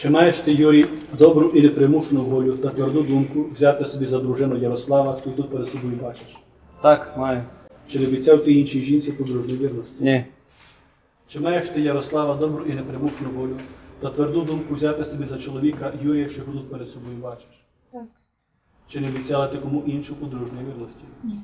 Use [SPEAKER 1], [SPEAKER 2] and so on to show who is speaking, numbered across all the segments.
[SPEAKER 1] Чи маєш ти, Юрій, добру і непримушену волю та тверду думку взяти собі за дружину Ярослава, хто й тут перед собою бачиш?
[SPEAKER 2] Так, маю.
[SPEAKER 1] Чи не обіцяв ти іншій жінці подружню вірності?
[SPEAKER 2] Ні.
[SPEAKER 1] Чи маєш ти, Ярослава, добру і непримушену волю та тверду думку взяти собі за чоловіка Юрія, що його тут перед собою бачиш?
[SPEAKER 3] Так.
[SPEAKER 1] Чи не обіцяла ти кому іншу подружню вірності?
[SPEAKER 3] Ні.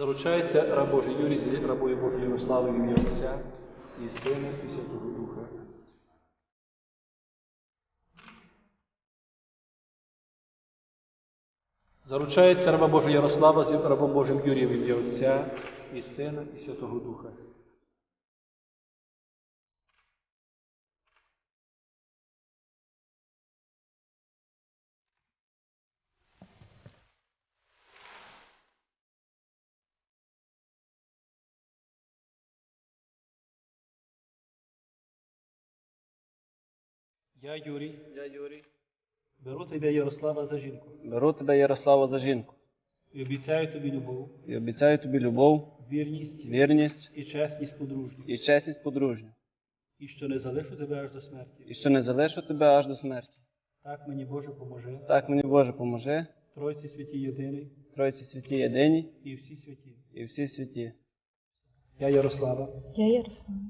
[SPEAKER 1] Заручається раб Божий Юрій рабою Божою Ярославою ім'я Отця і Сина і Святого Духа. Заручається раба Божа Ярослава з рабом Божим Юрієм ім'я Отця і Сина і Святого Духа. Я, Юрій,
[SPEAKER 2] Я Юрій.
[SPEAKER 1] беру тебе Ярослава за жінку.
[SPEAKER 2] Беру тебе, Ярослава, за жінку.
[SPEAKER 1] І обіцяю тобі любов,
[SPEAKER 2] і обіцяю тобі любов,
[SPEAKER 1] вірність.
[SPEAKER 2] вірність.
[SPEAKER 1] І чесність подружню,
[SPEAKER 2] і чесність подружню,
[SPEAKER 1] і що не залишу тебе аж до смерті.
[SPEAKER 2] і що не залишу тебе аж до смерті.
[SPEAKER 1] Так мені Боже поможи,
[SPEAKER 2] Так мені Боже поможи,
[SPEAKER 1] Тройці святі єдиний.
[SPEAKER 2] Тройці святі єдині.
[SPEAKER 1] І всі святі.
[SPEAKER 2] і всі святі.
[SPEAKER 1] Я Ярослава,
[SPEAKER 3] Я Ярослава.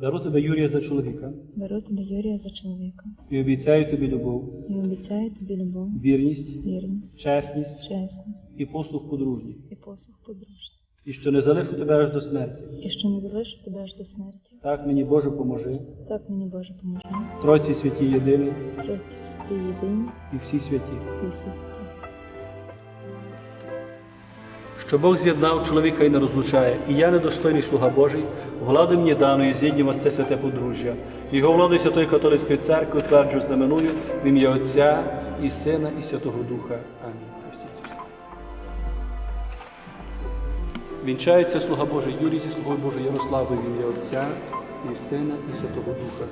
[SPEAKER 1] Беру тебе Юрія за чоловіка
[SPEAKER 3] Беру тебе Юрія за чоловіка
[SPEAKER 1] і обіцяю тобі любов,
[SPEAKER 3] і обіцяю тобі любов,
[SPEAKER 1] вірність,
[SPEAKER 3] вірність,
[SPEAKER 1] чесність
[SPEAKER 3] чесність
[SPEAKER 1] і послуг подружній,
[SPEAKER 3] і послуг подружжя.
[SPEAKER 1] і що не залишу тебе аж до смерті.
[SPEAKER 3] І що не залишу тебе аж до смерті.
[SPEAKER 1] Так мені Боже поможи,
[SPEAKER 3] Так мені Боже поможи.
[SPEAKER 1] Тройці святі єдиний
[SPEAKER 3] Трості святі єдині
[SPEAKER 1] і всі святі.
[SPEAKER 3] і всі святі.
[SPEAKER 1] Що Бог з'єднав чоловіка і не розлучає, і я недостойний слуга Божий, влади мені дано і з'єдні вас це святе подружжя. Його владою Святої Католицької церкви тверджу знаменую в ім'я Отця і Сина, і Святого Духа. Амінь. Простіться. Вінчається слуга Божий Юрій зі слугою Божою Ярославою в ім'я Отця і Сина, і Святого Духа.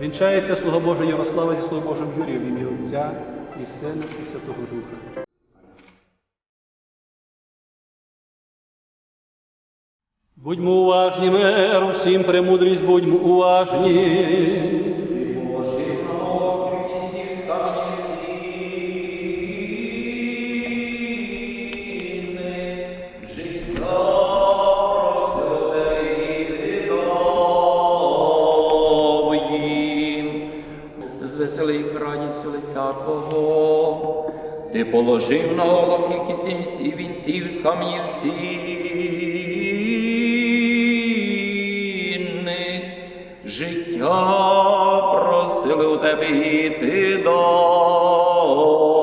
[SPEAKER 1] Вінчається слуга Божий Ярослава зі слугою Божим Юрієм ім'я Отця і Сина, і Святого Духа. Будьмо уважні, миру, всім премудрість, будьмо уважні.
[SPEAKER 4] Звеселий радістю лиця Твого, ти положив на голову кінці всі вінців з кам'ївців. Життя просили у тебе і ти дав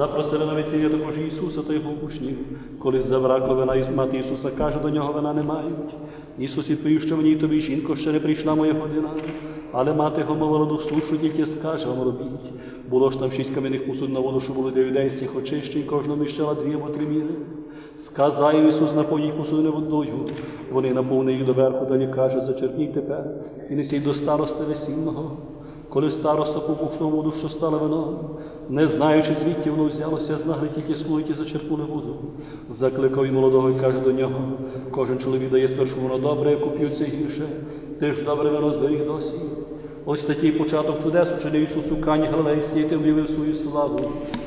[SPEAKER 1] Запросили на весілля також і Ісуса та його учнів. Коли забракло вина із мати Ісуса, каже, до нього вина не мають. Ісус відповів, що мені тобі, жінко, ще не прийшла моя година. Але мати до слушу, тільки скаже вам робіть. Було ж там шість кам'яних посуд на воду, що були для юдейських очищень, кожна міщала дві або три міри. Сказав їм Ісус, наповніть посудини водою. Вони наповнили їх доверху, далі каже, зачерпніть тепер і несіть до старости весільного. Коли староста попушнув воду, що стала вином, не знаючи, звідки воно взялося, знали тільки слуги, які зачерпнули воду. Закликав він молодого і каже до нього: кожен чоловік дає спершу воно добре, як куп'ються гірше. Ти ж добре вино зберіг досі. Ось такий початок чудес учинив Ісус у Кані Галилейській, тим в'явив свою славу,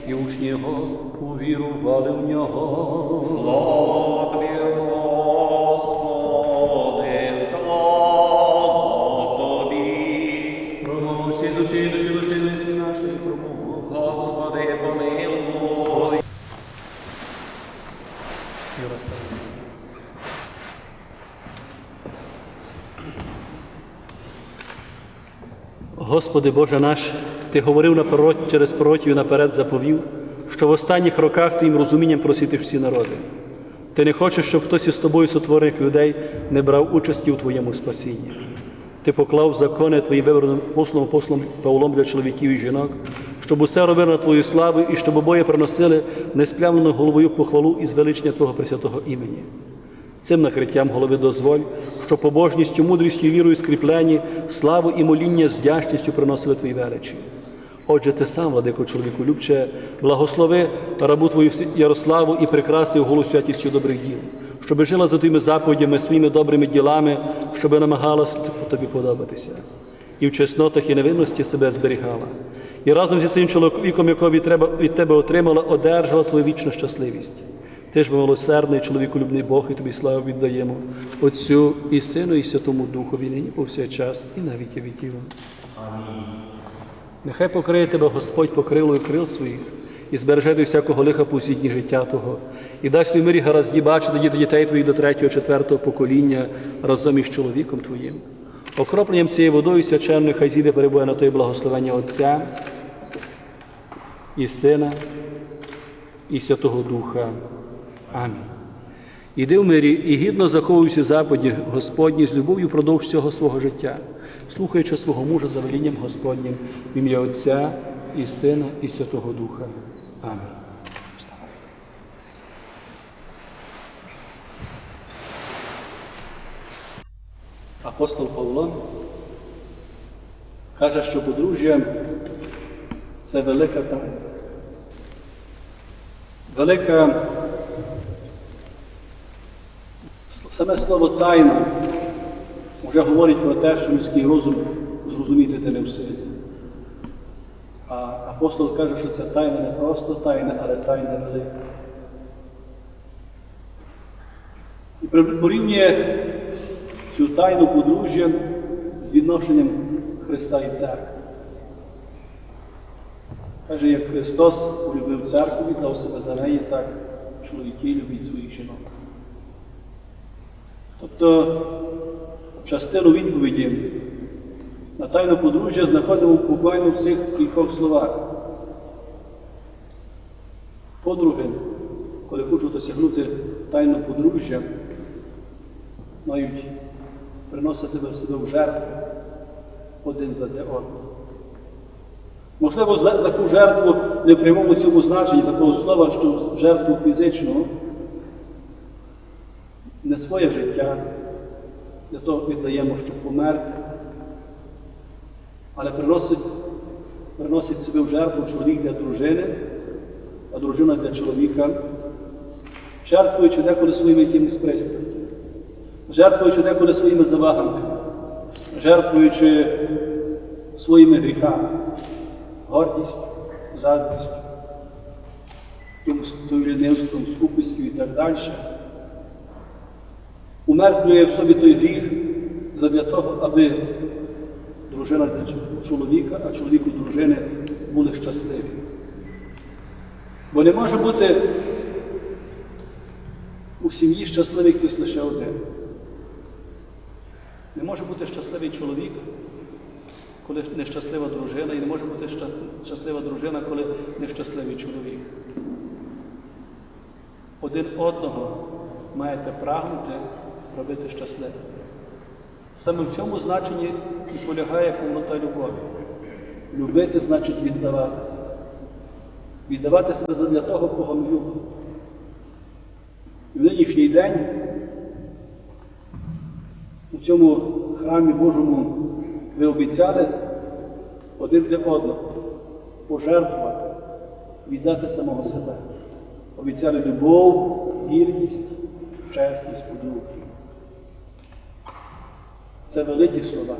[SPEAKER 1] і учні його увірували в нього.
[SPEAKER 4] Слава тобі,
[SPEAKER 1] душі, душі, душі, низькі нашої промову.
[SPEAKER 4] Господи, помилуй.
[SPEAKER 1] Юра. Господи Боже наш, Ти говорив на пророк, через пророків наперед заповів, що в останніх роках Твоїм розумінням просити всі народи. Ти не хочеш, щоб хтось із тобою сотворених людей не брав участі у Твоєму спасінні. Ти поклав закони Твої вибраним послом, послом Павлом для чоловіків і жінок, щоб усе робили на Твою славу і щоб обоє приносили несплямлену головою похвалу і звеличення Твого Пресвятого імені. Цим накриттям голови дозволь, що побожністю, мудрістю вірою скріплені, славу і моління з вдячністю приносили Твої величі. Отже, ти сам, владико чоловіку любче, благослови рабу Твою Ярославу і прикраси голу святістю добрих діл, щоби жила за твоїми заповідями, своїми добрими ділами, щоби намагалась тобі подобатися. І в чеснотах і невинності себе зберігала. І разом зі своїм чоловіком, якого від тебе, від тебе отримала, одержала твою вічну щасливість. Ти ж милосердний, чоловіколюбний Бог, і тобі славу віддаємо Отцю і Сину, і Святому Духові, нині повсякчас, і на віки віків. Нехай покриє тебе Господь покрилою крил своїх і збереже від всякого лиха всі дні життя Твого, і дасть тобі мирі гаразді бачити дітей твоїх до третього, четвертого покоління разом із чоловіком твоїм. Окропленням цією водою свяченою хай зійде перебує на той благословення Отця і Сина, і Святого Духа. Амінь. Іди в мирі і гідно заховуйся заповіді Господні з любов'ю продовж всього свого життя, слухаючи свого мужа за велінням Господнім в ім'я Отця і Сина, і Святого Духа. Амінь. Апостол Павло каже, що подружжя це велика тайна. Велика Саме слово тайна вже говорить про те, що людський розум зрозуміти те не в силі. Апостол каже, що ця тайна не просто тайна, але тайна велика. І порівнює цю тайну подружжя з відношенням Христа і церкви. Каже, як Христос полюбив церкву, віддав себе за неї, так чоловіки любіть своїх жінок. Тобто частину відповіді на тайну подружжя знаходимо буквально в цих кількох словах. Подруги, коли хочуть досягнути тайну подружжя, мають приносити в себе в жертву один за одного. Можливо, таку жертву не в прямому цьому значенні такого слова, що жертву фізичного не своє життя, для того віддаємо, щоб померти, але приносить, приносить себе в жертву чоловік для дружини, а дружина для чоловіка, жертвуючи деколи своїми якимись пристрастями, жертвуючи деколи своїми завагами, жертвуючи своїми гріхами, гордістю, заздрістю, лінивством, скупістю і так далі. Умертвлює в собі той гріх задля того, аби дружина для чоловіка, а чоловік у дружини були щасливі. Бо не може бути у сім'ї щасливий хтось лише один. Не може бути щасливий чоловік, коли нещаслива дружина, і не може бути щаслива дружина, коли нещасливий чоловік. Один одного маєте прагнути робити щасливим. Саме в цьому значенні і полягає повнота любові. Любити значить віддаватися. Віддавати себе для того, кого ми любимо. І в нинішній день у цьому храмі Божому ви обіцяли один для одного, пожертвувати, віддати самого себе. Обіцяли любов, вірність, чесність по другу. Це великі слова.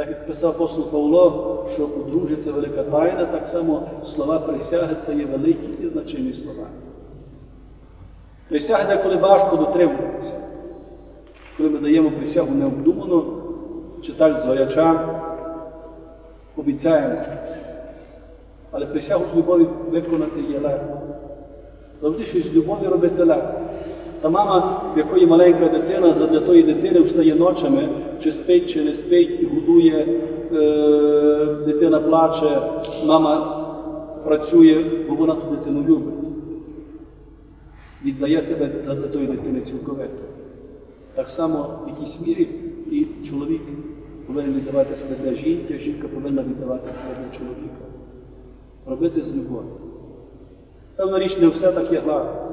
[SPEAKER 1] Так як писав апостол Павло, що подружжя це велика тайна, так само слова присяги це є великі і значимі слова. Присяги деколи важко дотримуватися. Коли ми даємо присягу необдумано, чи так згоряча, обіцяємо щось. Але присягу з любові виконати є легко. Завжди щось з любові робити легко. Та мама, в якої маленька дитина, задля тої дитини встає ночами, чи спить, чи не спить, годує, е, дитина плаче, мама працює, бо вона ту дитину любить. Віддає себе задля тої дитини цілковито. Так само в якійсь мірі і чоловік повинен віддавати себе для жінки, жінка повинна віддавати себе для чоловіка. Робити з любов'ю. Певна річ, не все так є гладко.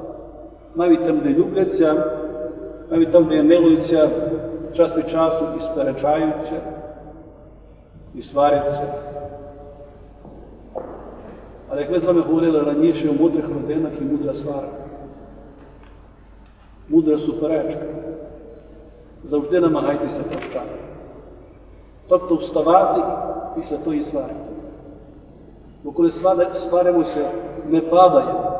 [SPEAKER 1] Навіть там, де любляться, навіть там, де милуються, час від часу і сперечаються, і сваряться. Але як ми з вами говорили раніше у мудрих родинах і мудра свара, мудра суперечка, завжди намагайтеся прощати. Тобто вставати після тої сварки. Бо коли сваримося, ми падаємо.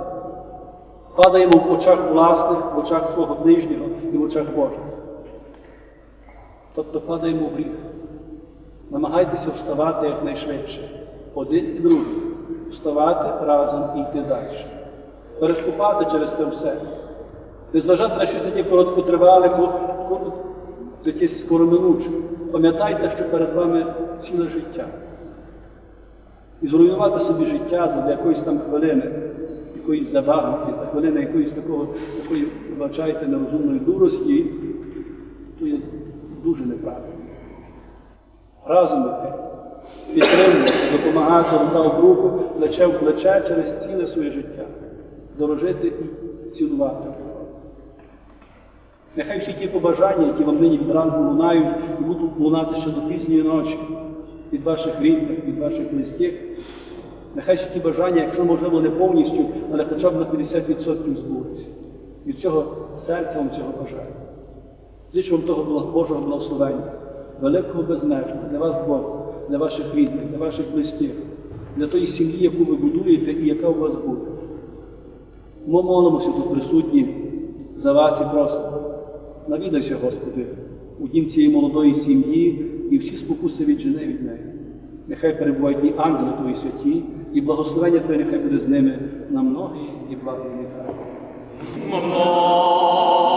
[SPEAKER 1] Падаємо в очах власних, в очах свого ближнього і в очах Божих. Тобто падаємо в гріх. Намагайтеся вставати якнайшвидше. Один і другий. Вставати разом і йти далі. Переступати через те все. Не на щось таке короткотривале, ко- ко- таке скороминуче. Пам'ятайте, що перед вами ціле життя. І зруйнувати собі життя за якоїсь там хвилини, якоїсь забаганки, за хвилини якоїсь такого, такої, вибачайте, нерозумної дурості, дуже неправильно. Разом іти, підтримуватися, допомагати рука в руку, плече в плече через ціле своє життя, дорожити і цілувати. Нехай всі ті побажання, які вам нині від ранку лунають, і будуть лунати ще до пізньої ночі від ваших рідних, від ваших близьких. Нехай всі ті бажання, якщо можливо не повністю, але хоча б на 50% збудуться. Від цього серця вам цього бажаю. Зичу того Божого благословення, великого безмежного для вас двох, для ваших рідних, для ваших близьких, для тої сім'ї, яку ви будуєте і яка у вас буде. Ми молимося тут присутні за вас і просимо. Навідайся, Господи, у дім цієї молодої сім'ї і всі спокуси віджени від неї. Нехай перебувають і ангели Твої святі, і благословення Твоє нехай буде з ними на многі і благі.
[SPEAKER 4] Молодь.